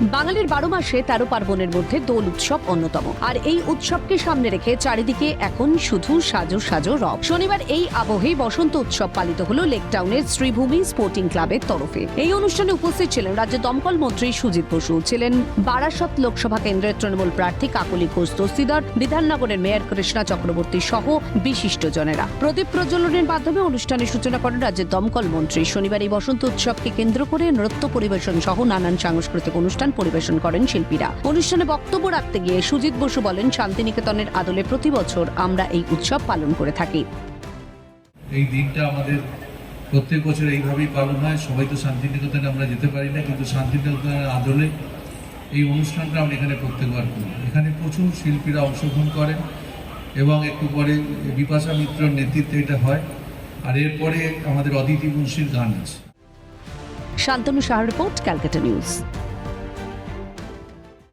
বাঙালির বারো মাসে তেরো পার্বণের মধ্যে দোল উৎসব অন্যতম। আর এই উৎসবকে সামনে রেখে চারিদিকে এখন শুধু সাজো সাজো রব। শনিবার এই আবহেই বসন্ত উৎসব পালিত হলো লেকটাউনের শ্রীভূমি স্পোর্টিং ক্লাবের তরফে। এই অনুষ্ঠানে উপস্থিত ছিলেন রাজ্যের দমকল মন্ত্রী সুজিত বসু, ছিলেন বারাসত লোকসভা কেন্দ্রের তৃণমূল প্রার্থী কাকলি ঘোষ দস্তিদার, বিধাননগরের মেয়র কৃষ্ণা চক্রবর্তী সহ বিশিষ্টজনেরা। প্রদীপ প্রজ্বলনের মাধ্যমে অনুষ্ঠানের সূচনা করেন রাজ্যের দমকল মন্ত্রী। শনিবার এই বসন্ত উৎসবকে কেন্দ্র করে নৃত্য পরিবেশন সহ নানান সাংস্কৃতিক অনুষ্ঠান পরিবেশন করেন শিল্পীরা। অনুষ্ঠানে বক্তব্য রাখতে গিয়ে সুজিত বসু বলেন শান্তিনিকেতনের আদলে প্রতি বছর আমরা এই উৎসব পালন করে থাকি। এই দিনটা আমাদের প্রত্যেক বছর এইভাবেই পালন হয়। সবাই তো শান্তিনিকেতনে আমরা যেতে পারি না কিন্তু শান্তিনিকেতনের আদলে এই অনুষ্ঠানটা আমরা এখানে প্রত্যেকবার করি। এখানে প্রচুর শিল্পীরা অংশগ্রহণ করেন এবং একটু পরে বিপাশা মিত্রর নেতৃত্বে এটা হয়। আর এরপরে আমাদের অদিতি মুন্সির গান আছে। Santanu Saha report Calcutta news.